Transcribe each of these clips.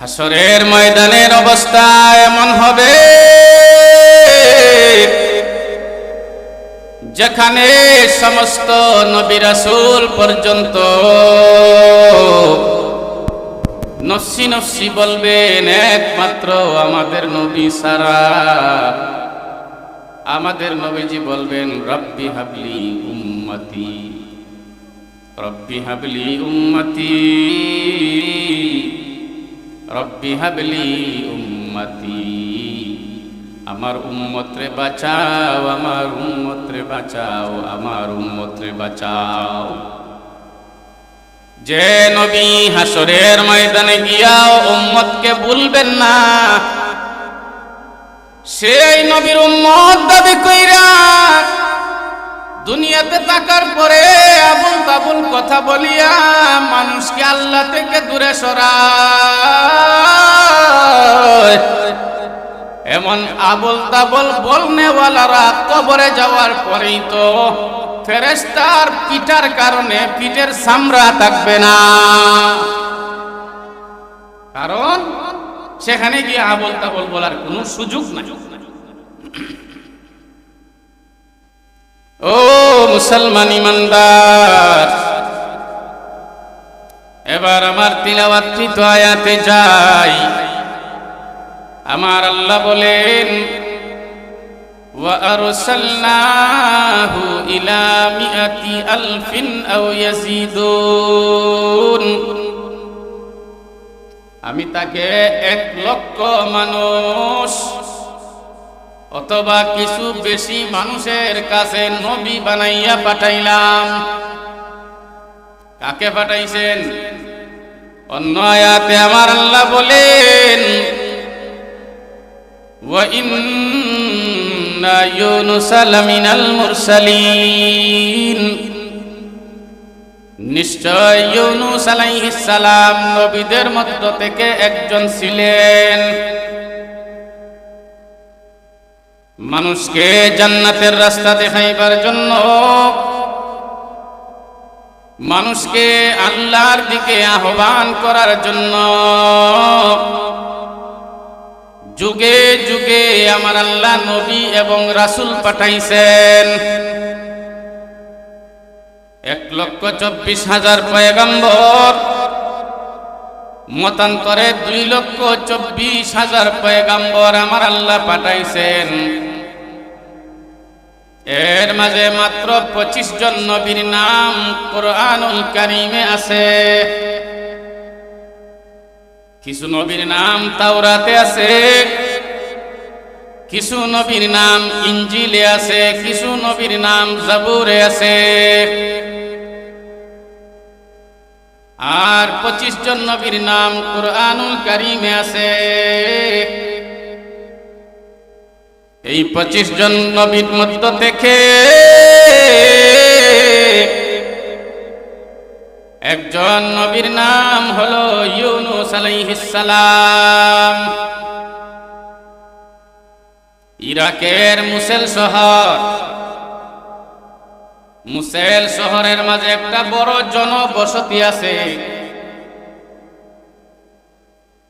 হাসরের ময়দানের অবস্থা এমন হবে। যেখানে সমস্ত নবী রাসূল পর্যন্ত নফসি নফসি বলবেন, একমাত্র আমাদের নবী সারা আমাদের নবীজি বলবেন, রব্বি হাবলি উম্মতি, রব্বি হাবলি উম্মতি। রব্বি হাবলি উম্মতি। আমার উম্মতরে বাঁচাও, আমার উম্মতরে বাঁচাও, আমার উম্মতরে বাঁচাও। যে নবী হাসরের ময়দানে গিয়াও উম্মতকে ভুলবেন না। সেই নবীর উম্মত দাবি কইরা দুনিয়াতে থাকার পরে আবুল তাবুল কথা বলিয়া মানুষকে আল্লাহ থেকে দূরে সরায়। এমন আবুল তাবুল বলনেওয়ালারা কবরে যাওয়ার পরেই তো ফেরেস্তার পিঠার কারণে পিঠের সামরা থাকবে না। কারণ সেখানে গিয়ে আবল তাবল বলার কোনো সুযোগ নাই। ও মুসলমান ইমানদার এবার আমার তিলাওয়াতৃত আয়াতে যাই আমার আল্লাহ বলেন وأرسلناه إلى مئة ألف أو يزيدون আমি তাকে এক লক্ষ মানুষ অথবা কিছু বেশি মানুষের কাছে নবী বানাইয়া পাঠাইলাম। কাকে পাঠাইছেন? অন্য আয়াতে আমার আল্লাহ বলেন নিশ্চয় ইউনুস আলাইহিস সালাম নবীদের মধ্য থেকে একজন ছিলেন। মানুষকে জান্নাতের রাস্তা দেখাইবার জন্য মানুষকে আল্লাহর দিকে আহ্বান করার জন্য যুগে যুগে আমার আল্লাহ নবী এবং রাসূল পাঠাইছেন। এক লক্ষ চব্বিশ হাজার পয়গাম্বর, মতান্তরে দুই লক্ষ চব্বিশ হাজার পয়গাম্বর আমার আল্লাহ পাঠাইছেন। এর মাঝে মাত্র পঁচিশ জন নবীর নাম কোরআনুল কারিমে আছে। কিছু নবীর নাম তাওরাতে আছে, কিছু নবীর নাম ইঞ্জিলে আছে, কিছু নবীর নাম জাবুরে আছে। আর পঁচিশ জন নবীর নাম কোরআনুল কারিমে আছে। এই পঁচিশ জন নবীর মধ্য থেকে একজন নবীর নাম হলো ইউনুস সালাম। ইরাকের মুসেল শহর। মুসেল শহরের মাঝে একটা বড় জনবসতি আছে।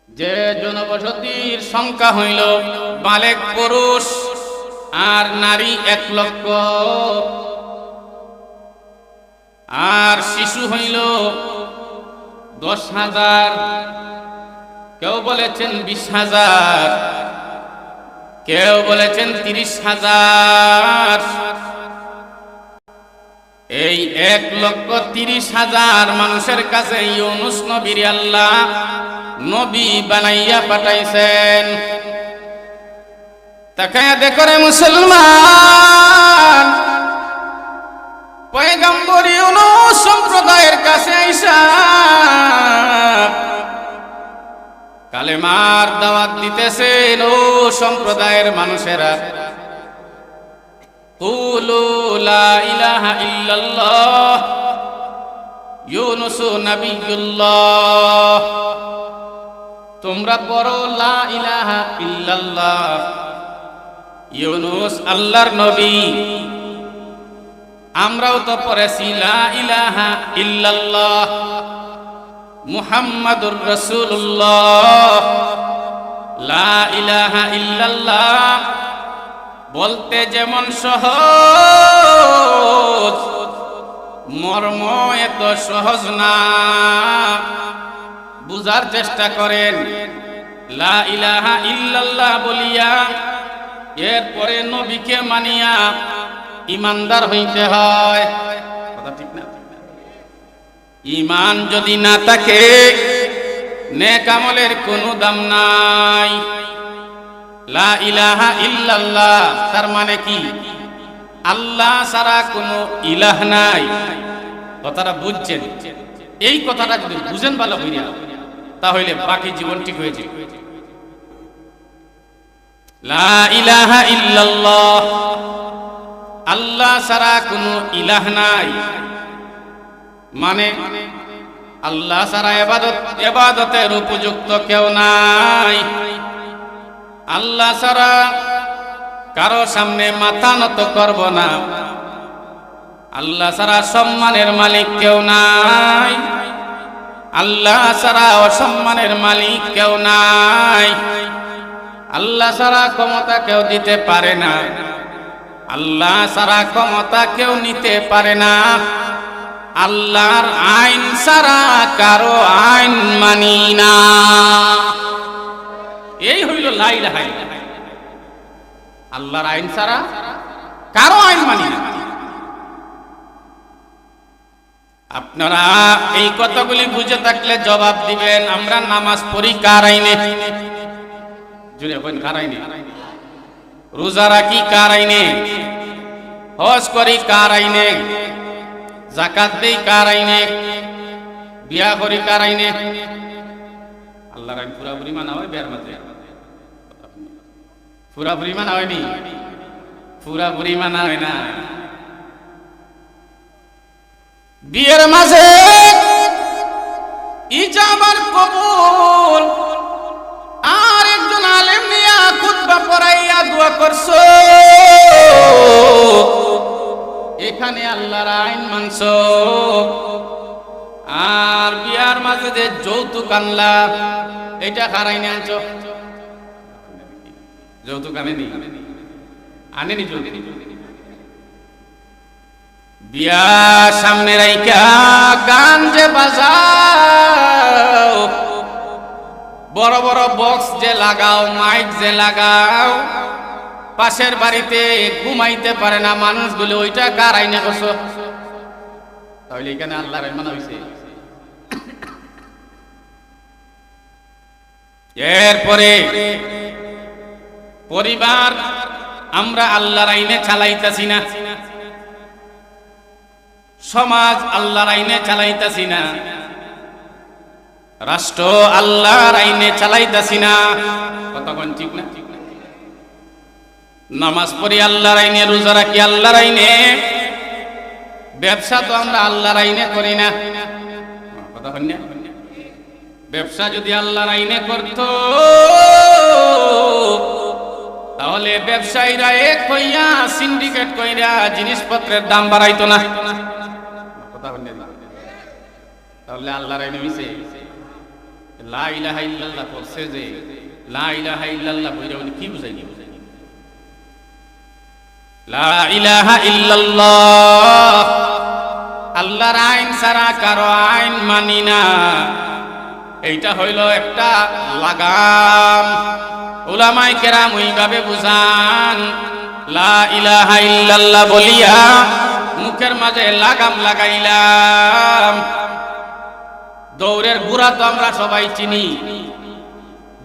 যে জনবসতির সংখ্যা হইল বালেক পুরুষ আর নারী এক লক্ষ। আর শিশু হইল দশ হাজার। কেউ বলেছেন বিশ হাজার, কেউ বলেছেন তিরিশ হাজার। এই এক লক্ষ তিরিশ হাজার মানুষের কাছে ইউনুস নবীর আল্লাহ নবী বানাইয়া পাঠাইছেন। তাকায়া দেখো রে মুসলমান। পয়গম্বরী সম্প্রদায়ের কাছে আইসা কালেমার দাওয়াত দিতেছেন ও সম্প্রদায়ের মানুষেরা। কুলু লা ইলাহা ইল্লাল্লাহ, ইউনুস নবিয়ুল্লাহ। তোমরা পড়ো লা ইলাহা ইল্লাল্লাহ। ইউনুস আল্লাহর নবী। আমরাও তো পড়েছি, লা ইলাহা ইল্লাল্লাহ, মুহাম্মাদুর রাসূলুল্লাহ। লা ইলাহা ইল্লাল্লাহ, বলতে যেমন সহজ, মর্ম এত সহজ না। বুঝার চেষ্টা করেন, লা ইলাহা ইল্লাল্লাহ বলিয়া এরপরে নবীকে মানিয়া ইমানদার হইতে হয়। ইমান যদি না থাকে, নেক আমলের কোনো দাম নাই। লা ইলাহা ইল্লাল্লাহ, তার মানে কি? আল্লাহ ছাড়া কোনো ইলাহ নাই। কথাটা বুঝছেন? এই কথাটা যদি বুঝেন ভালো হইয়া তাহলে বাকি জীবন ঠিক হয়েছে আল্লাহ ছাড়া কোনো ইলাহ নাই। মানে আল্লাহ ছাড়া এবাদত, এবাদতের উপযুক্ত কেউ নাই। আল্লাহ ছাড়া কারও সামনে মাথা নত করব না। আল্লাহ ছাড়া সম্মানের মালিক কেউ নাই। আল্লাহ ছাড়া অসম্মানের মালিক কেউ নাই। আল্লাহ সারা ক্ষমতা কেউ দিতে পারে না। আল্লাহ সারা ক্ষমতা কেউ নিতে পারে না। আল্লাহর আইন সারা কারও আইন মানি না। এই হইল লাইলা হাই আল্লাহর আইন সারা কারও আইন মানি না। আপনারা এই কথাগুলি বুঝে থাকলে জবাব দিবেন, আমরা নামাজ পড়ি কার আইনে? জুড়ে বলেন কার আইনে রোজা রাখি কার আইনে হজ করি কার আইনে জাকাত দেই কার আইনে বিয়া করি কার আইনে আল্লাহর আইন পুরাপুরি মানা হয় বিয়ার মাঝে। পুরাপুরি মানা হয়নি। পুরাপুরি মানা হয় না। বিয়ের মাঝে ইজাবার কবুল আর একজন আলেম নিয়া খুতবা পড়াইয়া দোয়া করছ। এখানে আল্লাহর আইন মানছ। আর বিয়ার মাঝে যে যৌতুক আনলা, এটা খারাইনে আনছ। যৌতুক আনেনি? আনেনি যৌতুক? বিয়া সামনে রাইকা গান যে বাজাও বড় বড় বক্স যে লাগাও মাইক যে লাগাও, পাশের বাড়িতে ঘুমাইতে পারে না মানুষ মানুষগুলো ওইটা কার আইনে বসো? তাহলে এখানে আল্লাহর আইন মানা হয়েছে এরপরে পরিবার, আমরা আল্লাহর আইনে চালাইতাছি না। সমাজ আল্লাহর আইনে চালাইতাছি না। রাষ্ট্র আল্লাহর আইনে চালাইতাছি না। কতক্ষণ ঠিক না? নামাজ পড়ি আল্লাহর আইনে, রোজা রাখি আল্লাহর আইনে। ব্যবসা তো আমরা আল্লাহর আইনে করি না। ব্যবসা যদি আল্লাহর আইনে করত, তাহলে ব্যবসায়ীরা এক হইয়া সিন্ডিকেট কইরা জিনিসপত্রের দাম বাড়াইতো না। কথা বলেন তাহলে আল্লাহর আইনে মিশে লা ইলাহা ইল্লাল্লাহ বলছে যে কি লা ইলাহা আল্লাহর আইন ছাড়া কারও আইন মানি না। এইটা হইল একটা লাগাম। উলামাই কেরাম ওইভাবে বুঝান, লা ইলাহা বলিয়া মুখের মাঝে লাগাম লাগাইলাম। দৌড়ের গুড়া তো আমরা সবাই চিনি।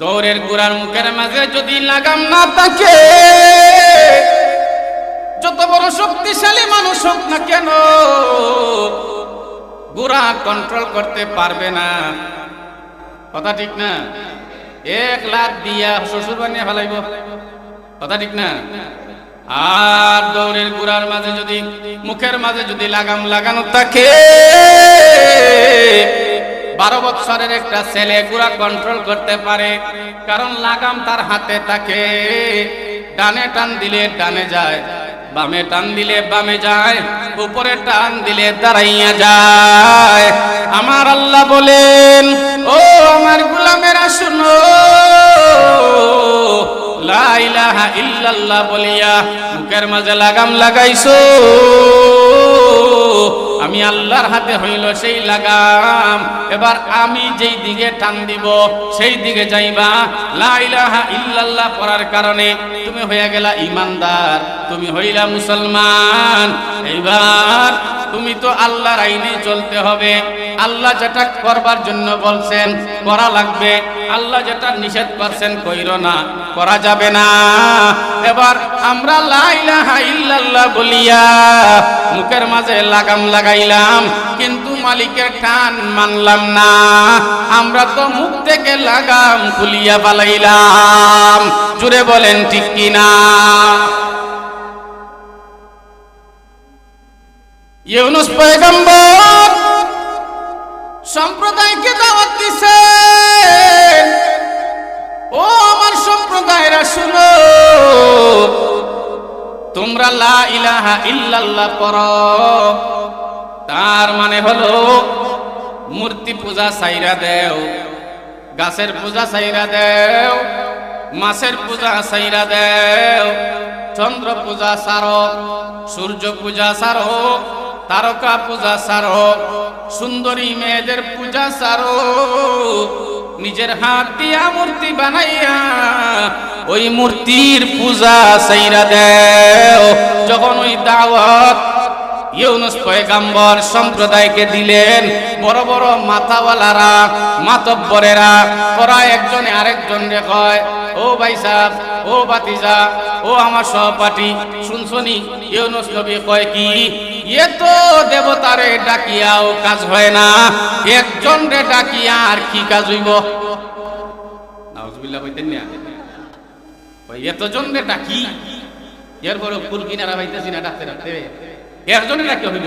দৌড়ের গুড়ার মুখের মাঝে যদি লাগাম না থাকে, যত বড় শক্তিশালী মানুষ হোক না কেন, গুড়া কন্ট্রোল করতে পারবে না। কথা ঠিক না? এক লাখ দিয়া শ্বশুর বানিয়ে ফেলাইব। কথা ঠিক না? আর দৌড়ের গুড়ার মাঝে যদি, মুখের মাঝে যদি লাগাম লাগানো থাকে বারো বৎসরের একটা ছেলে গুড়া কন্ট্রোল করতে পারে, কারণ লাগাম তার হাতে থাকে। ডানে টান দিলে ডানে যায়, বামে টান দিলে বামে যায়, উপরে টান দিলে দাঁড়াইয়া যায়। আমার আল্লাহ বলেন, ও আমার গুলামেরা, শুনো। ইলাহা ইল্লাল্লাহ বলিয়া, মুখের মাঝে লাগাম লাগাইছো। আমি আল্লাহর হাতে হইল সেই লাগাম। এবার আমি যেই দিকে টান দিব, সেই দিকে যাইবা। লাইলাহা ইল্লাল্লাহ পড়ার কারণে তুমি হইয়া গেলা ইমানদার, তুমি হইলা মুসলমান। এইবার তুমি তো আল্লাহর আইনে চলতে হবে। আল্লাহ যেটা করবার জন্য বলছেন, করা লাগবে। আল্লাহ যেটা নিষেধ করছেন, কইর না, করা যাবে না। এবার আমরা লা ইলাহা ইল্লাল্লাহ বলিয়া মুখের মাঝে লাগাম লাগাইলাম, কিন্তু মালিকের টান মানলাম না। আমরা তো মুখ থেকে লাগাম খুলিয়া পালাইলাম জুড়ে বলেন ঠিক কিনা? ইউনুস পয়গম্বর সম্প্রদায়কে দাওয়াত দিছে। ও আমার সম্প্রদায়রা শুনো তোমরা লা ইলাহা ইল্লাল্লাহ পড়ো। তার মানে হলো, মূর্তি পূজা সাইরা দেও, গাছের পূজা সাইরা দেও, মাছের পূজা সাইরা দেও, চন্দ্র পূজা সারো সূর্য পূজা সারো তারকা পূজা সারো, সুন্দরী মেয়েদের পূজা সারো। নিজের হাত দিয়া মূর্তি বানাইয়া ওই মূর্তির পূজা সাইরা দেও। যখন ওই দাওয়াত ইউনুস পয়গাম্বর সম্প্রদায়কে দিলেন। বড় বড় মাথাওয়ালারা, মাতব্বরেরা, ওরা একজনে আরেকজনকে কয়, ও ভাই সাহেব, ও বাতিজা ও আমার সহপাঠী, শুনছনি? ইউনুস নবী কয়, কি? এ তো দেবতারে ডাকিয়াও কাজ হয় না একজন রে ডাকিয়া আর কি কাজ হইব? নাউজুবিল্লাহ কইতেন না। এতজন রে ডাকি? এরপরে ফুল কিনারা পাইতেছি না, ডাকতে ডাকতে। একজনের ডাকি হইব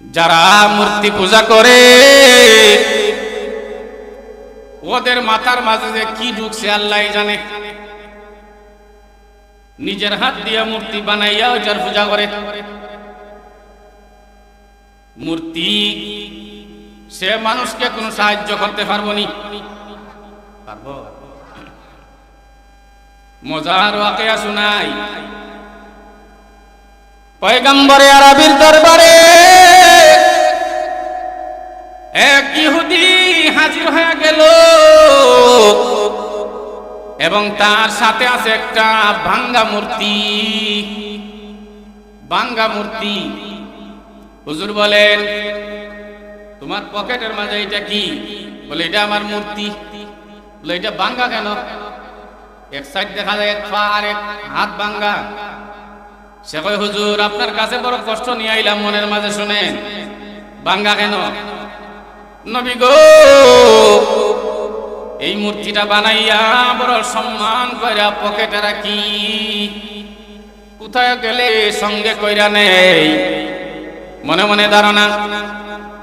যারা মূর্তি পূজা করে, ওদের মাথার মাঝে যে কি ঢুকছে আল্লাহ জানে। নিজের হাত দিয়ে মূর্তি বানাইয়া ওইটার পূজা করে। মূর্তি, সে মানুষকে কোনো সাহায্য করতে পারব নি। পারব? মজার ওয়াকিয়া শোনাই। পয়গম্বরে, আরবির দরবারে এক ইহুদি হাজির হয়ে গেল। এবং তার সাথে আছে একটা ভাঙ্গা মূর্তি। ভাঙ্গা মূর্তি। হুজুর বলেন, তোমার পকেটের মাঝে এটা কি? বলে, এটা আমার মূর্তি। বলে, এটা ভাঙ্গা কেন? এক সাইড দেখা যায় আর এক হাত ভাঙ্গা। সে কয়, হুজুর, আপনার কাছে বড় কষ্ট নিয়ে আইলাম মনের মাঝে, শুনেন। ভাঙ্গা কেন? নবী গো, এই মূর্তিটা বানাইয়া বড় সম্মান কইরা পকেটে রাখি। কোথায় গেলে সঙ্গে কইরা নেই? মনে মনে ধারণা,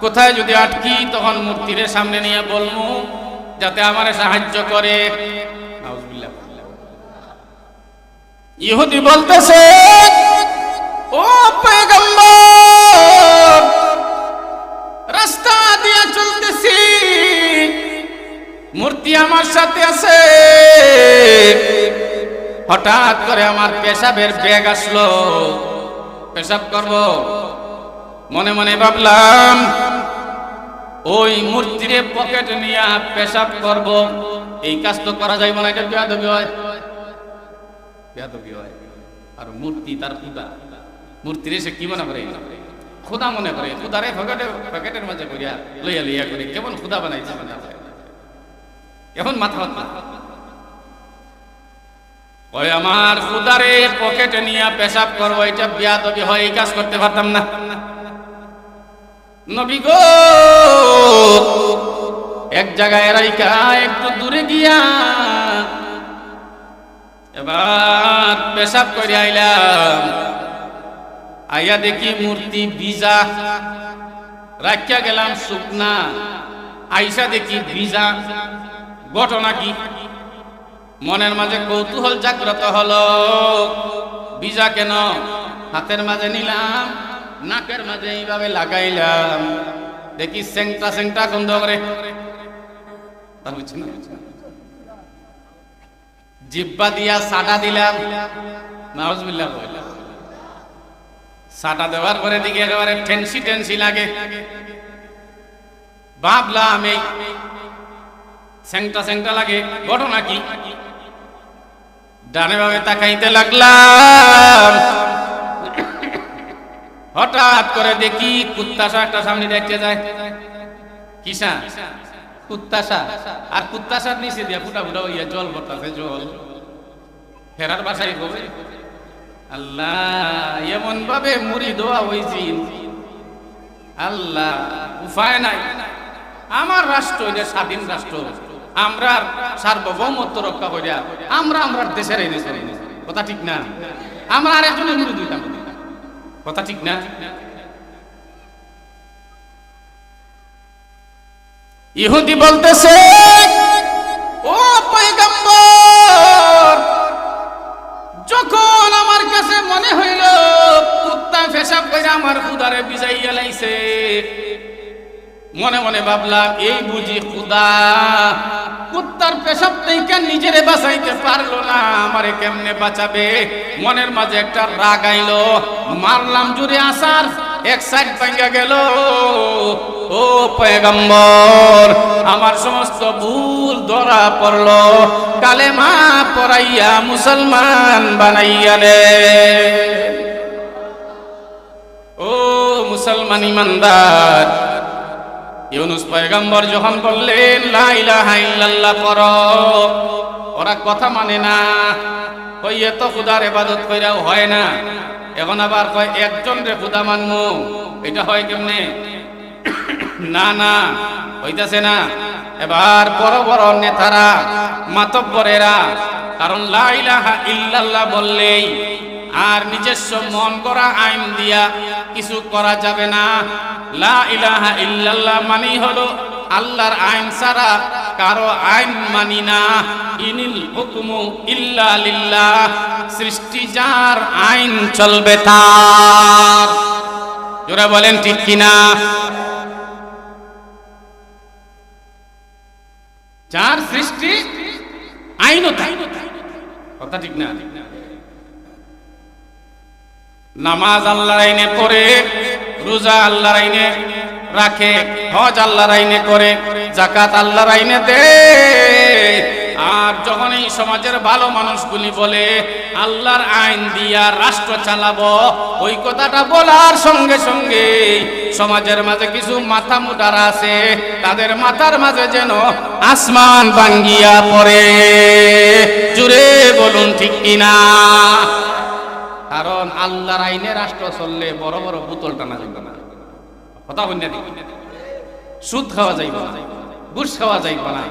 কোথায় যদি আটকি, তখন মূর্তির সামনে নিয়ে বলব যাতে আমারে সাহায্য করে। ইহুদি বলতেছে, ও পেগম্বর রাস্তা দিয়ে চলতেছি, মূর্তি আমার সাথে আছে। হঠাৎ করে আমার পেশাবের ব্যাগ আসলো। পেশাব করব? মনে মনে ভাবলাম, ওই মূর্তির পকেট নিয়ে পেশাব করব। এই কাজ তো করা যাইব না, এটা বেয়াদবি হয়? বেয়াদবি হয়? আর মূর্তি তার খুদা মূর্তির সে কি মনে করে? খুদা মনে করে। খুদারে পকেটের মাঝে করিয়া লইয়া লইয়া করে। কেমন খুদা বানাইছে বানাইছে কেমন মাথা ওই আমার খুদারে পকেটে নিয়ে পেশাব করব, এটা বিয়াদবি হয়, এই কাজ করতে পারতাম না। নবী গো! এক জায়গায় রাইকা একটু দূরে গিয়া এবার পেশাব করে আইলাম। আইয়া দেখি মূর্তি বিজা রাখিয়া গেলাম শুকনা। আইসা দেখি ভিজা। ঘটনা কি? মনের মাঝে কৌতূহল জাগ্রত হলো। বিজা কেন? হাতের মাঝে নিলাম, নাকের মাঝে এইভাবে লাগাইলাম। দেখি সেংটা সেংটা গন্ধ করে। তার না? জিব্বা দিয়া সাটা দিলাম। নাউজবিল্লাহ সাটা দেওয়ার পরে দিকে একেবারে টেনসি টেনসি লাগে। ভাবলাম এই স্যাংটা স্যাংটা লাগে, ঘটনা কি? ডানে ভাবে তাকাইতে লাগলাম। হঠাৎ করে দেখি কুত্তাশা একটা সামনে দেখতে যায়। কিসা কুত্তাশা। আর কুত্তাশার নিচে দিয়া ফুটা ফুটা হইয়া জল পড়তাছে জল। ফেরার বাসায় হবে আল্লাহ এমন ভাবে মুড়ি দোয়া হয়েছি আল্লাহ, উপায় নাই। আমার রাষ্ট্র এটা স্বাধীন রাষ্ট্র। আমরা সার্বভৌমত্ব রক্ষা করিয়া, আমরা আমরা দেশের এনে কথা ঠিক না? আমরা আর একজনের মুড়ি দিতাম। কথা ঠিক না? ইহুদি বলতেছে, ও পয়গম্বর, যখন আমার কাছে মনে হইল, কুত্তা পেশাব করে আমার খুদারে বিজাইয়া লাইছে, মনে মনে ভাবলাম এই বুঝি খুদা কুত্তার পেশাব থেকে নিজেরে বাঁচাইতে পারল না, আমারে কেমনে বাঁচাবে? মনের মাঝে একটা রাগ আইলো, মারলাম জুড়ে আসার, এক সাইড ভাঙ্গা গেল ও পয়গম্বর, আমার সমস্ত ভুল ধরা পড়ল, কালেমা পড়াইয়া মুসলমান বানাইয়া নে। ও মুসলমান ইমানদার, ইউনুস পয়গম্বর যখন বললেন, লা ইলাহা পড় ওরা কথা মানে না। কই এত খুদার ইবাদত কইরাও হয় না। এখন আবার কয়, একজন রে খুদা মানমু এটা হয় কেমনে? না না, হইতাছে না। এবার বড় বড় নেতারা, মাতব্বরেরা, কারণ ইল্লাল্লাহ বললেই, আর নিজস্ব মন করা আইন দিয়া কিছু করা যাবে না। লা ইলাহা ইল্লাল্লাহ মানি হলো আল্লাহর আইন ছাড়া কারও আইন মানি না। ইনিল হুকমু ইল্লা লিল্লাহ, সৃষ্টি যার আইন চলবে তার। জোরা বলেন ঠিক কিনা? যার সৃষ্টি আইনও কথা ঠিক না? নামাজ আল্লাহর আইনে পড়ে, রোজা আল্লাহর আইনে রাখে, হজ আল্লাহর আইনে করে জাকাত আল্লাহর আইনে দে আর যখন এই সমাজের ভালো মানুষগুলি বলে, আল্লাহর আইন দিয়া রাষ্ট্র চালাবো, ওই কথাটা বলার সঙ্গে সঙ্গে সমাজের মাঝে কিছু মাথা মুটারা আছে। তাদের মাথার মাঝে যেন আসমান ভাঙ্গিয়া পড়ে। জুড়ে বলুন ঠিক কিনা? কারণ আল্লাহর আইনে রাষ্ট্র চললে বড় বড় বোতল টানা যাবে না। কথা বন্যা সুদ খাওয়া যাইব না, ঘুষ খাওয়া যাইব না,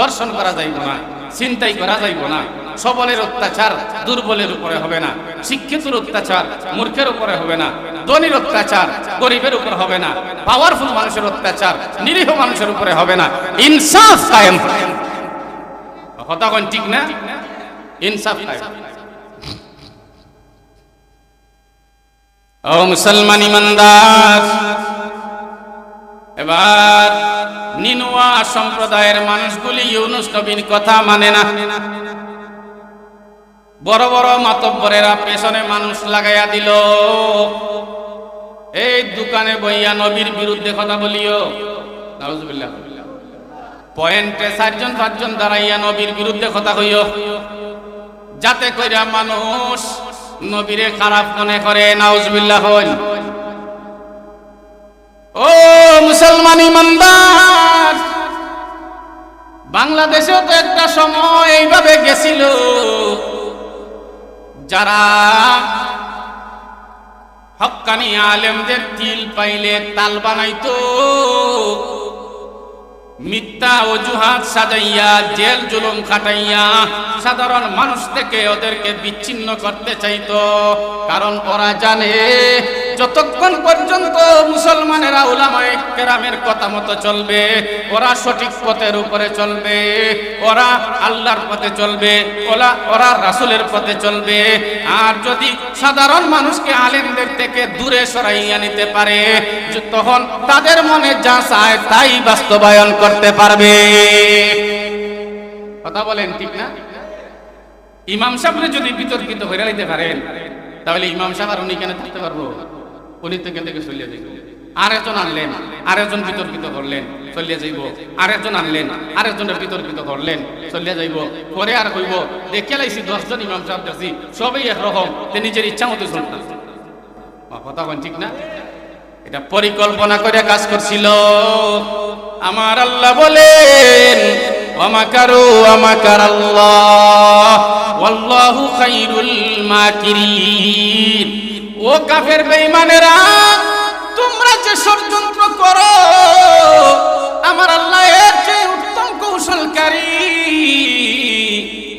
দর্শন করা যাইব না। চিন্তাই করা যাইব না। সবলের অত্যাচার দুর্বলের উপরে হবে না। শিক্ষিতের অত্যাচার মূর্খের উপরে হবে না। ধনীর অত্যাচার গরিবের উপর হবে না। পাওয়ারফুল মানুষের অত্যাচার নিরীহ মানুষের উপরে হবে না। ইনসাফ কায়েম কথা কোন ঠিক না? ইনসাফ কায়েম ও মুসলমান ইমানদার এবার নিনুয়া সম্প্রদায়ের মানুষগুলি ইউনুস নবীর কথা মানে না। বড় বড় মাতব্বরেরা পেছনে মানুষ লাগাইয়া দিল। এই দোকানে বইয়া নবীর বিরুদ্ধে কথা বলিও। পয়েন্টে চারজন পাঁচজন দাঁড়াইয়া নবীর বিরুদ্ধে কথা কইও। যাতে কইরা মানুষ নবীরে খারাপ মনে করে, নাউজবিল্লাহ হন। ও মুসলমান ইমানদার, বাংলাদেশেও তো একটা সময় এইভাবে গেছিল, যারা হকানি আলেমদের তিল পাইলে তাল বানাইতো। মিথ্যা অজুহাত সাজাইয়া, জেল জুলুম খাটাইয়া সাধারণ মানুষ থেকে ওদেরকে বিচ্ছিন্ন করতে চাইত। কারণ ওরা জানে, যতক্ষণ পর্যন্ত মুসলমানেরা উলামায়ে কেরামের কথা মতো চলবে, ওরা সঠিক পথের উপরে চলবে, ওরা আল্লাহর পথে চলবে ওরা ওরা রাসূলের পথে চলবে। আর যদি সাধারণ মানুষকে আলেমদের থেকে দূরে সরাইয়া নিতে পারে, তখন তাদের মনে যা চায় তাই বাস্তবায়ন করতে পারবে। কথা বলেন, ঠিক না? ইমাম সাহেবরে যদি বিতর্কিত হয়ে রাখতে পারেন, তাহলে ইমাম সাহেব আর উনি কেন থাকতে পারব? উনি তো কেন থেকে চলিয়ে যাইব। আরেকজন আনলেন, আরেকজন বিতর্কিত করলেন, চলিয়ে যাইব। আরেকজন আনলেন, আরেকজনের বিতর্কিত করলেন, চলিয়ে যাইব। পরে আর কইব দেখে লাইছি দশজন ইমাম সাহেব দেখছি, সবই একরকম তে নিজের ইচ্ছা মতো চলতাম কথা বলেন, ঠিক না? এটা পরিকল্পনা করে কাজ করছিল। আমার আল্লাহ বলেন অমাকারু আমাকার আল্লাহ ওয়াল্লাহু খাইরুল মাকিরিন। ও কাফের বেঈমানেরা, তোমরা যে ষড়যন্ত্র করো, আমার আল্লাহ এর চেয়ে উত্তম কৌশলকারী।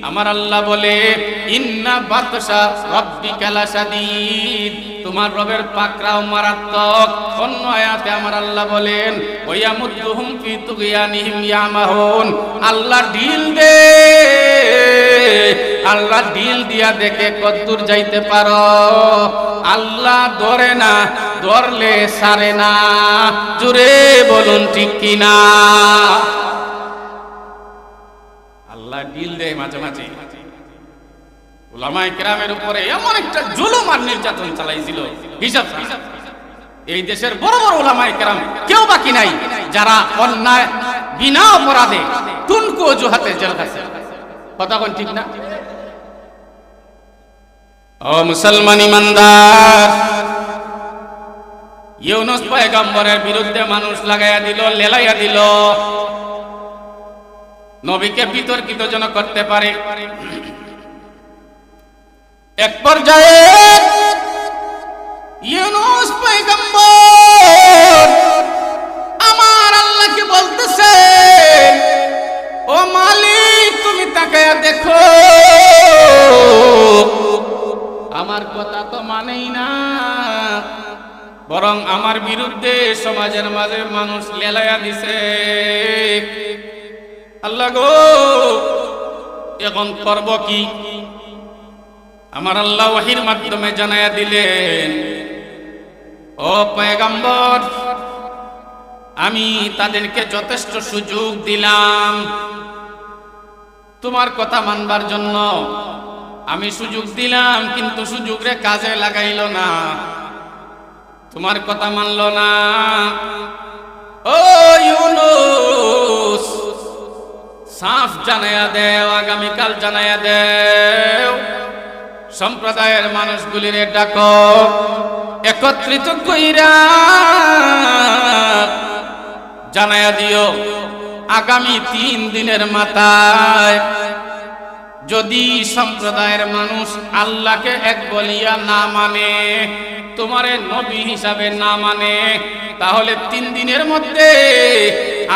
আমার আল্লাহ বলে, ইন্না বাতসা রব্বিকা লাসাদীদ তোমার রবের পাকরাও মারাত্মক। অন্য আয়াতে আমার আল্লাহ বলেন ওয়ামুদ্দুহুম ফি তুগয়ানিহিম ইয়ামাহুন। আল্লাহ ডিল দে, আল্লাহ ডিল দিয়া দেখে কদ্দুর যাইতে পারো। আল্লাহ ধরে না, ধরলে সারে না। জুড়ে বলুন ঠিক কিনা? আল্লাহ ডিল দেয় মাঝে মাঝে। ওলামায়ে কেরামের উপরে এমন একটা জুলুম আর নির্যাতন চালাইছিল। হিসাব। এই দেশের বড় বড় ওলামায়ে কেরাম কেউ বাকি নাই, যারা অন্যায়, বিনা অপরাধে টুনকু অজুহাতে জেল খাচ্ছে। কথা কোন ঠিক না? ও মুসলমান ইমানদার, ইউনুস পয়গম্বরের বিরুদ্ধে মানুষ লাগাইয়া দিল, লেলাইয়া দিল। নবীকে বিতর্কিত যেন করতে পারে। এক পর্যায়ে ইউনুস পয়গম্বর আমার আল্লাহকে বলতেছে, ও মালিক, তুমি তাকায়া দেখো। আমার কথা তো মানেই না, বরং আমার বিরুদ্ধে সমাজের মাঝে মানুষ লেলায়া দিছে। আল্লাহ গো, এখন করব কি? আমার আল্লাহ ওয়াহির মাধ্যমে জানাইয়া দিলেন, ও পয়গম্বর, আমি তাদেরকে যথেষ্ট সুযোগ দিলাম। তোমার কথা মানবার জন্য আমি সুযোগ দিলাম, কিন্তু সুযোগরে কাজে লাগাইল না। তোমার কথা মানল না। ও ইউনুস জানায়া দেও, আগামীকাল জানায়া দেও। সম্প্রদায়ের মানুষগুলির ডাকো, একত্রিত কইরা জানায়া দিও, আগামী তিন দিনের মাথায় যদি সম্প্রদায়ের মানুষ আল্লাহকে এক বলিয়া না মানে তোমারে নবী হিসাবে না মানে তাহলে তিন দিনের মধ্যে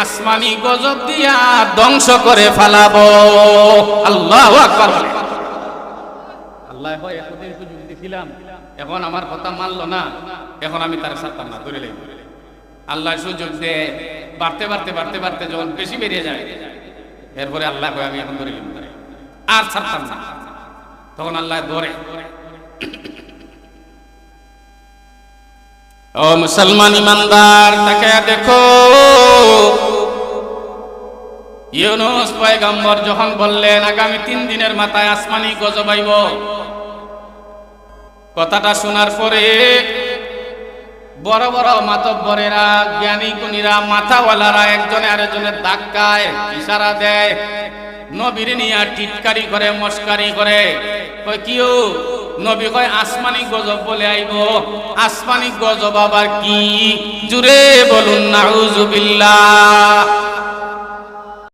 আসমানি গজব দিয়া ধ্বংস করে ফেলাবো। আল্লাহ আল্লাহ হয়, এতদিন সুযোগ দিছিলাম এখন আমার কথা মানলো না, এখন আমি তার সাথে না ধরে লেগে আল্লাহ সুযোগ দে, বাড়তে বাড়তে বাড়তে বাড়তে যখন বেশি বেরিয়ে যায়, এরপরে আল্লাহ আমি এখন ধরে আর ছাড়তাম না। তখন আল্লাহ ধরে। ও মুসলমান ইমানদার, তাকে দেখো। ইউনুস পয়গম্বর যখন বললেন, আগামী তিন দিনের মাথায় আসমানি গজবাইব কথাটা শোনার পরে বড় বড় মাতব্বরেরা, জ্ঞানী গুণীরা, মাথাওয়ালারা একজনে আরেকজনের ধাক্কায় ইশারা দেয়। নবীর নিয়া টিটকারি করে, মস্কারি করে। কয় কিও নবী কয় আসমানি গজব বলে আইব। আসমানি গজব আবার কি? জুরে বলুন, নাউজুবিল্লাহ।